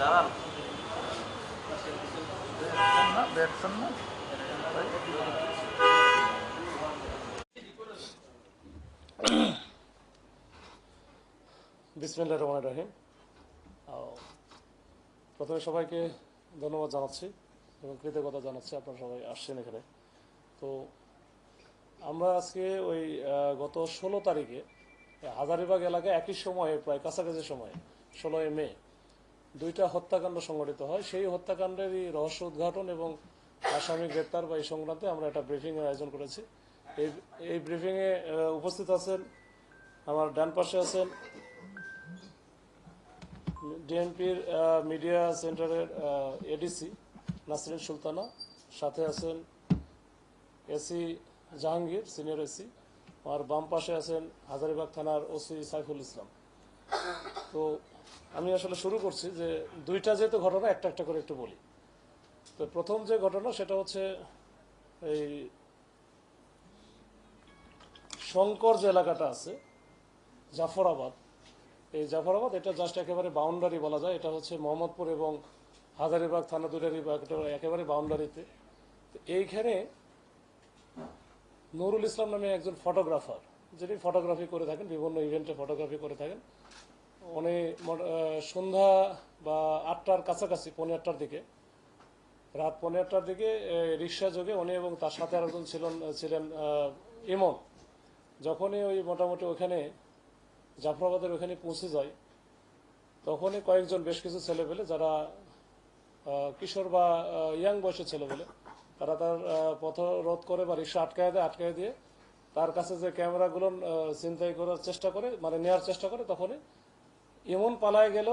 দাঁড়ান। বিসমিল্লাহ রহমান রহিম। প্রথমে সবাইকে ধন্যবাদ জানাচ্ছি এবং কৃতজ্ঞতা জানাচ্ছি আপনারা সবাই আসছেন এখানে। তো আমরা আজকে ওই গত ষোলো তারিখে হাজারিবাগ এলাকায় একই সময়ে, প্রায় কাছাকাছি সময়ে, ষোলোই মে দুইটা হত্যাকাণ্ড সংঘটিত হয়। সেই হত্যাকাণ্ডেরই রহস্য উদ্ঘাটন এবং আসামি গ্রেপ্তার বা এই সংক্রান্তে আমরা একটা ব্রিফিং এর আয়োজন করেছি। এই এই ব্রিফিংয়ে উপস্থিত আছেন আমার ডান পাশে আছেন ডিএনপির media centre ADC Nasrin Sultana. সাথে আছেন এসি জাহাঙ্গীর, সিনিয়র এসি। আর বাম পাশে আছেন হাজারিবাগ থানার ওসি সাইফুল ইসলাম। তো আমি আসলে শুরু করছি যে দুইটা যেহেতু ঘটনা, একটা একটা করে একটু বলি। তো প্রথম যে ঘটনা, সেটা হচ্ছে এই শঙ্কর যে এলাকাটা আছে, জাফরাবাদ। এই জাফরাবাদ, এটা জাস্ট একেবারে বাউন্ডারি বলা যায়। এটা হচ্ছে মোহাম্মদপুর এবং হাজারিবাগ থানা দুটারি বাগ এটা একেবারে বাউন্ডারিতে এইখানে নুরুল ইসলাম নামে একজন ফটোগ্রাফার যিনি ফটোগ্রাফি করে থাকেন, বিভিন্ন ইভেন্টে ফটোগ্রাফি করে থাকেন উনি সন্ধ্যা বা আটটার কাছাকাছি পনেরো আটটার দিকে, রাত পনেরো আটটার দিকে রিক্সা যোগে উনি এবং তার সাথে আরেকজন ছিলেন ছিলেন ইমন। যখনই ওই মোটামুটি ওখানে, জাফরাবাদের ওখানে পৌঁছে যায়, তখনই কয়েকজন বেশ কিছু ছেলেপেলে যারা কিশোর বা ইয়াং বয়সের ছেলেপেলে তারা তার পথ রোধ করে বা রিক্সা আটকায় দেয়, আটকায় দিয়ে তার কাছে যে ক্যামেরাগুলো চিন্তাই করার চেষ্টা করে মানে নেওয়ার চেষ্টা করে, তখনই এমন পালায় গেল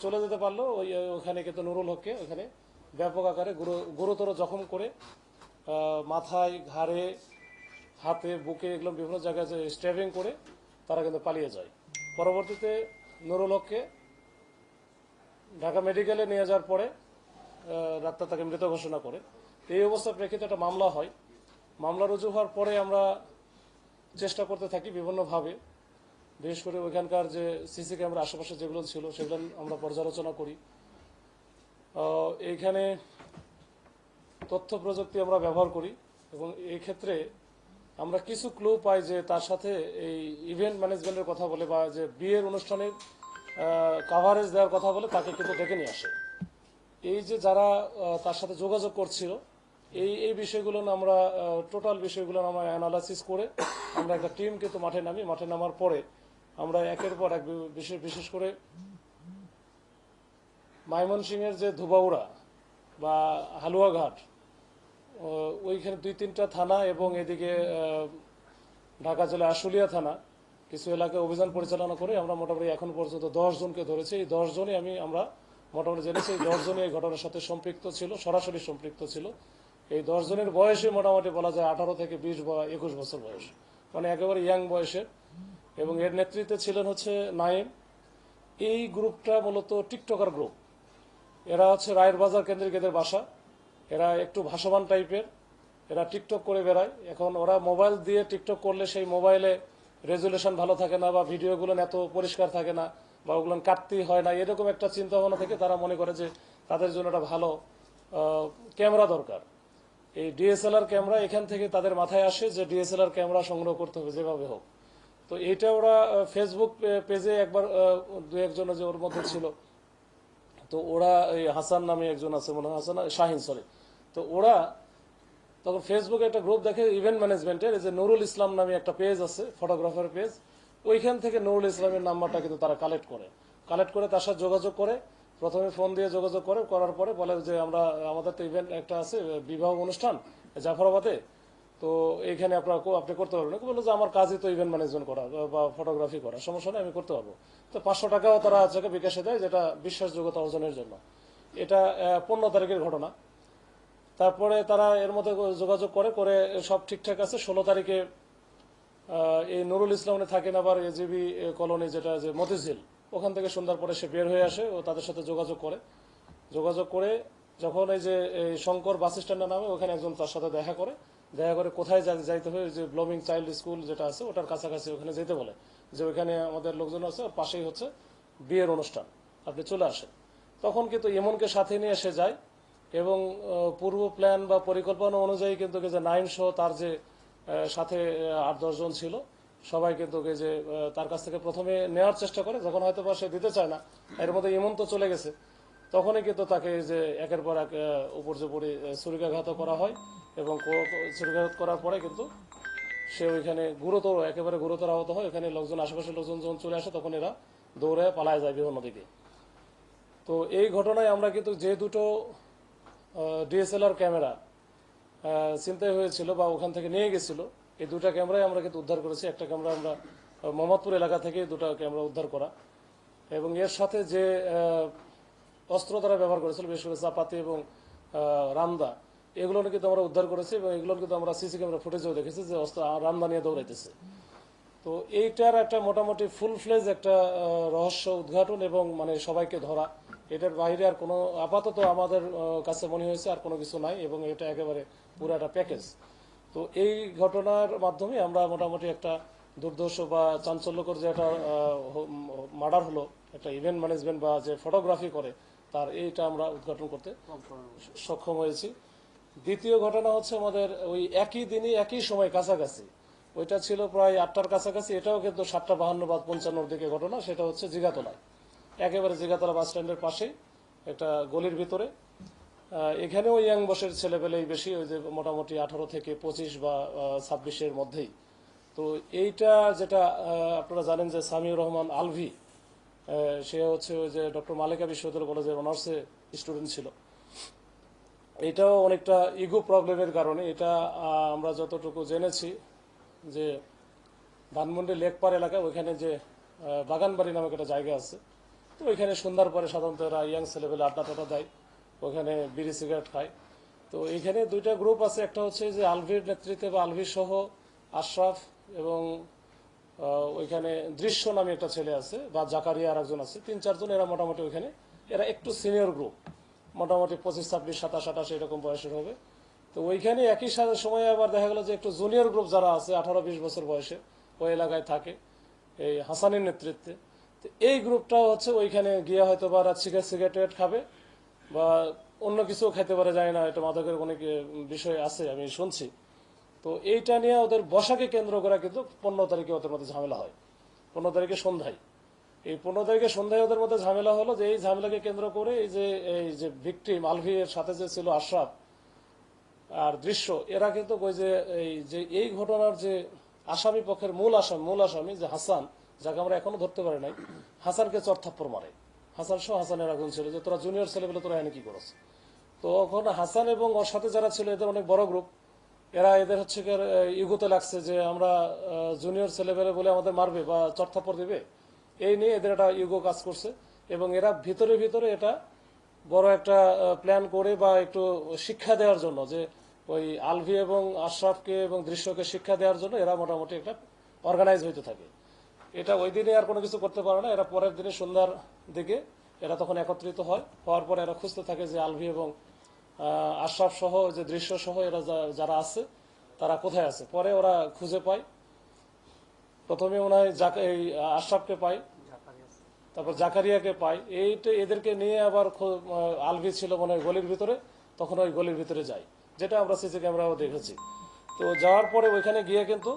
চলে যেতে পারল, ওই ওখানে কিন্তু নুরুল হককে ওখানে ব্যাপক আকারে গুরু- গুরুতর জখম করে মাথায়, ঘাড়ে, হাতে, বুকে এগুলো বিভিন্ন জায়গায় স্ট্যাবিং করে তারা কিন্তু পালিয়ে যায়। পরবর্তীতে নুরুল হককে ঢাকা মেডিকেলে নিয়ে যাওয়ার পরে ডাক্তার তাকে মৃত ঘোষণা করে। এই অবস্থার প্রেক্ষিতে একটা মামলা হয়। মামলা রুজু হওয়ার পরে আমরা চেষ্টা করতে থাকি বিভিন্নভাবে। বিশেষ করে ওইখানকার যে সিসি ক্যামেরা আশেপাশে যেগুলো ছিল, সেগুলো আমরা পর্যালোচনা করি। এইখানে তথ্য প্রযুক্তি আমরা ব্যবহার করি এবং এই ক্ষেত্রে আমরা কিছু ক্লু পাই যে তার সাথে এই ইভেন্ট ম্যানেজমেন্টের কথা বলে বা যে বিয়ের অনুষ্ঠানের কাভারেজ দেওয়ার কথা বলে তাকে কিন্তু ডেকে নিয়ে আসে। এই যে যারা তার সাথে যোগাযোগ করছিল, এই এই বিষয়গুলো আমরা টোটাল বিষয়গুলো আমরা অ্যানালাইসিস করে আমরা একটা টিম কিন্তু মাঠে নামি। মাঠে নামার পরে আমরা একের পর এক বিশেষ বিশেষ করে ময়মনসিংহের যে ধুবাউড়া বা হালুয়াঘাট ওইখানে দুই তিনটা থানা এবং এদিকে ঢাকা জেলা আশুলিয়া থানা কিছু এলাকায় অভিযান পরিচালনা করে আমরা মোটামুটি এখন পর্যন্ত জনকে ধরেছি। এই দশ জনই আমি, আমরা মোটামুটি জেনেছি এই দশ জনই এই ঘটনার সাথে সম্পৃক্ত ছিল, সরাসরি সম্পৃক্ত ছিল। এই দশ জনের বয়সে মোটামুটি বলা যায় আঠারো থেকে বিশ বা একুশ বছর বয়স। মানে একেবারে ইয়াং বয়সের। এবং এর নেতৃত্বে ছিলেন হচ্ছে নাইম এই গ্রুপটা মূলত টিকটকার গ্রুপ। এরা হচ্ছে রায়ের বাজার কেন্দ্রিক এদের বাসা। এরা একটু ভাসমান টাইপের। এরা টিকটক করে বেড়ায়। এখন ওরা মোবাইল দিয়ে টিকটক করলে সেই মোবাইলে রেজুলেশন ভালো থাকে না বা ভিডিওগুলো এত পরিষ্কার থাকে না বা ওগুলো কাটতেই হয় না, এরকম একটা চিন্তা ভাবনা থেকে তারা মনে করে যে তাদের জন্য একটা ভালো ক্যামেরা দরকার। এই ডিএসএলআর ক্যামেরা এখান থেকে তাদের মাথায় আসে যে ডিএসএলআর ক্যামেরা সংগ্রহ করতে হবে যেভাবে হোক। তো এইটা ওরা ফেসবুক পেজে একবার দু একজন যে ওর মধ্যে ছিল। তো ওরা এই হাসান নামে একজন আছে, মনে হয় হাসান শাহিন সরি তো ওরা তখন ফেসবুকে একটা গ্রুপ দেখে ইভেন্ট ম্যানেজমেন্টের যে নুরুল ইসলাম নামে একটা পেজ আছে ফটোগ্রাফার পেজ ওইখান থেকে নুরুল ইসলামের নাম্বারটা কিন্তু তারা কালেক্ট করে। কালেক্ট করে তার সাথে যোগাযোগ করে, প্রথমে ফোন দিয়ে যোগাযোগ করে, করার পরে বলে যে, আমরা, আমাদের তো ইভেন্ট একটা আছে, বিবাহ অনুষ্ঠান, জাফরাবাদে। তো এইখানে আপনার আপনি করতে পারবেন বলল যে আমার কাজই তো ইভেন্ট ম্যানেজমেন্ট করা বা ফটোগ্রাফি করা। সমস্যা নেই, আমি করতে পারব। তো পাঁচশো টাকাও তারা আজকে বিকাশে দেয়, যেটা বিশ্বাসযোগ্যতা অর্জনের জন্য। এটা পনেরো তারিখের ঘটনা। তারপরে তারা এর মধ্যে যোগাযোগ করে করে সব ঠিকঠাক আছে। ষোলো তারিখে এই নুরুল ইসলামে থাকেন আবার এজিবি কলোনি যেটা যে মতিঝিল। ওখান থেকে সন্ধ্যার পরে সে বের হয়ে আসে ও তাদের সাথে যোগাযোগ করে। যোগাযোগ করে যখন এই যে শঙ্কর বাস স্ট্যান্ডের নামে ওখানে একজন তার সাথে দেখা করে। দেখা করে কোথায় যাইতে হবে যে ব্লমিং চাইল্ড স্কুল যেটা আছে ওটার কাছাকাছি ওখানে যেতে বলে। যে ওখানে আমাদের লোকজন আছে ওর পাশেই হচ্ছে বিয়ের অনুষ্ঠান। আপনি চলে আসেন। তখন কিন্তু ইমনকে সাথে নিয়ে এসে যায় এবং পূর্ব প্ল্যান বা পরিকল্পনা অনুযায়ী কিন্তু যে নাইন শো তার যে সাথে আট দশজন ছিল সবাই কিন্তু যে তার কাছ থেকে প্রথমে নেওয়ার চেষ্টা করে যখন হয়তো বা সে দিতে চায় না এর মধ্যে ইমন তো চলে গেছে। তখনই কিন্তু তাকে যে একের পর এক আহ, উপর জুপুরি ছুরিকাঘাত করা হয়। এবং কো- করার পরে কিন্তু সে ওইখানে গুরুতর, একেবারে গুরুতর আহত হয়। ওখানে লোকজন, আশেপাশের লোকজন যখন চলে আসে, তখন এরা দৌড়ে পালায় যায় বিভিন্ন দিকে তো এই ঘটনায় আমরা কিন্তু যে দুটো ডিএসএলআর ক্যামেরা চিন্তাই হয়েছিল বা ওখান থেকে নিয়ে গেছিল, এই দুটা ক্যামেরাই আমরা কিন্তু উদ্ধার করেছি। একটা ক্যামেরা আমরা মোহাম্মদপুর এলাকা থেকে দুটো ক্যামেরা উদ্ধার করা। এবং এর সাথে যে অস্ত্র তারা ব্যবহার করেছিল, বিশেষ করে চাপাতি এবং রামদা এগুলো কিন্তু আমরা উদ্ধার করেছি এবং এগুলো কিন্তু আমরা সিসি ক্যামেরা ফুটেজেও দেখেছি যে অস্ত্র আহ, রামদা নিয়ে দৌড়াইতেছে। তো এইটার একটা মোটামুটি ফুল ফ্লেজ একটা রহস্য উদ্ঘাটন এবং মানে সবাইকে ধরা এটার বাইরে আর কোনো আপাতত আমাদের কাছে মনে হয়েছে আর কোনো কিছু নাই এবং এটা একেবারে পুরো একটা প্যাকেজ তো এই ঘটনার মাধ্যমে আমরা মোটামুটি একটা দুর্দর্শ বা চাঞ্চল্যকর যে একটা মার্ডার হলো একটা ইভেন্ট ম্যানেজমেন্ট বা যে ফটোগ্রাফি করে তার এইটা আমরা উদ্ঘাটন করতে সক্ষম হয়েছি। দ্বিতীয় ঘটনা হচ্ছে আমাদের ওই একই দিনই একই সময় কাছাকাছি। ওইটা ছিল প্রায় আটটার কাছাকাছি, এটাও কিন্তু সাতটা বাহান্ন বা পঞ্চান্নর দিকে ঘটনা, সেটা হচ্ছে জিগাতলায় একেবারে জিগাতলা বাস স্ট্যান্ডের পাশে একটা গলির ভিতরে। এখানেও ইয়াং বয়সের ছেলেপেলেই বেশি, ওই যে মোটামুটি আঠারো থেকে পঁচিশ বা ছাব্বিশের মধ্যেই। তো এইটা যেটা আপনারা জানেন যে সামিউর রহমান আলভি সে হচ্ছে ওই যে ডক্টর মালিকা বিশ্ববিদ্যালয় কলেজের অনার্সে স্টুডেন্ট ছিল। এটাও অনেকটা ইগো প্রবলেমের কারণে। এটা আমরা যতটুকু জেনেছি যে ধানমন্ডি লেকপার এলাকায় ওইখানে যে বাগানবাড়ি নামক একটা জায়গা আছে, তো ওইখানে সন্ধ্যার পরে সাধারণত এরা ইয়াং ছেলেবেলে আড্ডা টাড্ডা দেয়, ওখানে বিড়ি সিগারেট খায়। তো এইখানে দুইটা গ্রুপ আছে, একটা হচ্ছে যে আলভির নেতৃত্বে বা আলভির সহ আশরাফ এবং ওইখানে দৃশ্য নামে একটা ছেলে আছে বা জাকারিয়া আর একজন আছে, তিন চারজন এরা মোটামুটি ওইখানে। এরা একটু সিনিয়র গ্রুপ মোটামুটি পঁচিশ, ছাব্বিশ, সাতাশ, আঠাশ এরকম বয়সের হবে। তো ওইখানে একই সাথে সময়ে আবার দেখা গেল যে একটু জুনিয়র গ্রুপ যারা আছে, আঠারো, বিশ বছর বয়সে, ওই এলাকায় থাকে, এই হাসানের নেতৃত্বে। তো এই গ্রুপটাও হচ্ছে ওইখানে গিয়ে হয়তো বা সিগারেট সিগারেট খাবে বা অন্য কিছু খেতে পারে যায় না, এটা মাদকের অনেক বিষয় আছে, আমি শুনছি। তো এইটা নিয়ে ওদের বসাকে কেন্দ্র করা কিন্তু পনেরো তারিখে ওদের মধ্যে ঝামেলা হয়। পনেরো তারিখে সন্ধ্যায়। এই পনেরো তারিখে সন্ধ্যায় ওদের মধ্যে ঝামেলা হলো যে এই ঝামেলাকে কেন্দ্র করে এই যে এই যে ভিকটিম আলভি এর সাথে যে ছিল আশরাফ আর দৃশ্য এরা কিন্তু ওই যে এই যে এই ঘটনার যে আসামি পক্ষের মূল আসামি মূল আসামি যে হাসান যাকে আমরা এখনও ধরতে পারি নাই হাসানকে চরথাপ্পর মারে। হাসান সহ হাসানের আগুন ছিল যে তোরা জুনিয়র ছেলেগুলো তোরা এনে কি করছ তো ওখানে হাসান এবং ওর সাথে যারা ছিল এদের অনেক বড় গ্রুপ এরা এদের হচ্ছে আহ, লাগছে যে আমরা জুনিয়র ছেলেবেলে বলে আমাদের মারবে বা চরথাপ্পর দিবে। এই নিয়ে এদের একটা ইগো কাজ করছে এবং এরা ভিতরে ভিতরে এটা বড় একটা প্ল্যান করে বা একটু শিক্ষা দেওয়ার জন্য যে ওই আলভি এবং আশরাফকে এবং দৃশ্যকে শিক্ষা দেওয়ার জন্য এরা মোটামুটি একটা অর্গানাইজ হইতে থাকে। এটা ওই দিনে আর কোনো কিছু করতে পারে না, এরা পরের দিনে সন্ধ্যার দিকে এরা তখন একত্রিত হয়, হওয়ার পরে এরা খুঁজতে থাকে যে আলভি এবং আশরাফ সহ, যে দৃশ্য সহ এরা যারা আছে, তারা কোথায় আছে। পরে ওরা খুঁজে পায় প্রথমে মনে এই আশরাফকে পায়। তারপর জাকারিয়াকে পাই এইটা এদেরকে নিয়ে আবার আলভি ছিল মনে হয় গলির ভিতরে। তখন ওই গলির ভিতরে যাই যেটা আমরা সিসি ক্যামেরাও দেখেছি। তো যাওয়ার পরে ওইখানে গিয়ে কিন্তু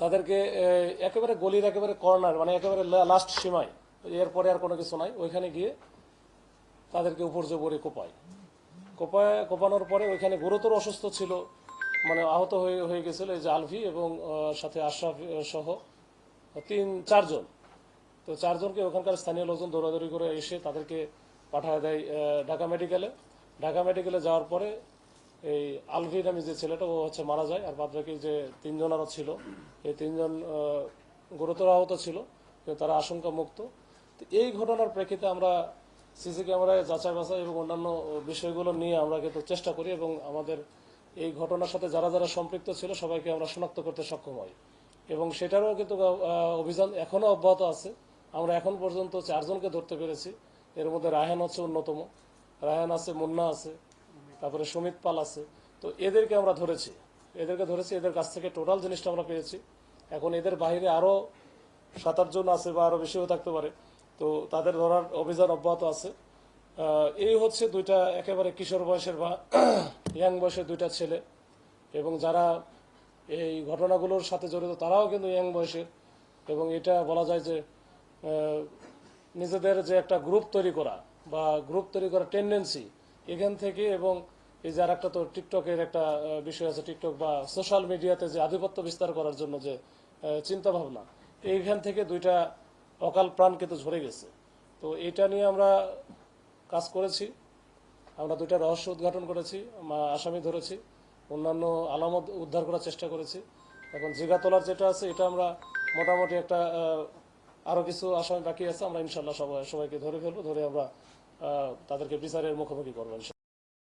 তাদেরকে একেবারে গলির একেবারে কর্নার মানে একেবারে লাস্ট সীমায়। এরপরে আর কোনো কিছু নাই। ওইখানে গিয়ে তাদেরকে উপর্য করে কোপায়। কোপায় কোপানোর পরে ওইখানে গুরুতর অসুস্থ ছিল মানে আহত হয়ে হয়ে গেছিল এই যে আলভি এবং সাথে আশরাফ সহ তিন, চারজন। তো চারজনকে ওখানকার স্থানীয় লোকজন দৌড়াদৌড়ি করে এসে তাদেরকে পাঠায় দেয় ঢাকা মেডিকেলে। ঢাকা মেডিকেলে যাওয়ার পরে এই আলভি নামে যে ছেলেটা, ও হচ্ছে মারা যায়। আর বাদ বাকি যে তিনজন আরও ছিল, এই তিনজন গুরুতর আহত ছিল তারা আশঙ্কা মুক্ত এই ঘটনার প্রেক্ষিতে আমরা সিসি ক্যামেরায় যাচাই বাছাই এবং অন্যান্য বিষয়গুলো নিয়ে আমরা কিন্তু চেষ্টা করি এবং আমাদের এই ঘটনার সাথে যারা যারা সম্পৃক্ত ছিল সবাইকে আমরা শনাক্ত করতে সক্ষম হই। এবং সেটারও কিন্তু অভিযান এখনও অব্যাহত আছে। আমরা এখন পর্যন্ত চারজনকে ধরতে পেরেছি। এর মধ্যে রায়হান হচ্ছে অন্যতম। রায়হান আছে, মুন্না আছে, তারপরে সুমিত পাল আছে। তো এদেরকে আমরা ধরেছি। এদেরকে ধরেছি, এদের কাছ থেকে টোটাল জিনিসটা আমরা পেয়েছি। এখন এদের বাইরে আরও সাত আটজন আছে বা আরও বেশিও থাকতে পারে। তো তাদের ধরার অভিযান অব্যাহত আছে। এই হচ্ছে দুইটা একেবারে কিশোর বয়সের বা ইয়াং বয়সের দুইটা ছেলে এবং যারা এই ঘটনাগুলোর সাথে জড়িত তারাও কিন্তু ইয়াং বয়সের এবং এটা বলা যায় যে নিজেদের যে একটা গ্রুপ তৈরি করা বা গ্রুপ তৈরি করার টেন্ডেন্সি এখান থেকে এবং এই যে আর একটা তো টিকটকের একটা বিষয় আছে, টিকটক বা সোশ্যাল মিডিয়াতে যে আধিপত্য বিস্তার করার জন্য যে চিন্তা ভাবনা এইখান থেকে দুইটা অকাল প্রাণ কিন্তু ঝরে গেছে। তো এটা নিয়ে আমরা কাজ করেছি। আমরা দুইটা রহস্য উদ্ঘাটন করেছি আসামি ধরেছি, অন্যান্য আলামত উদ্ধার করার চেষ্টা করেছি এখন জিগা তোলার যেটা আছে, এটা আমরা মোটামুটি একটা আরও আরও কিছু আসামি বাকি আছে, আমরা ইনশাল্লাহ সবাই সবাইকে ধরে ফেলব, ধরে আমরা তাদেরকে বিচারের মুখোমুখি করব।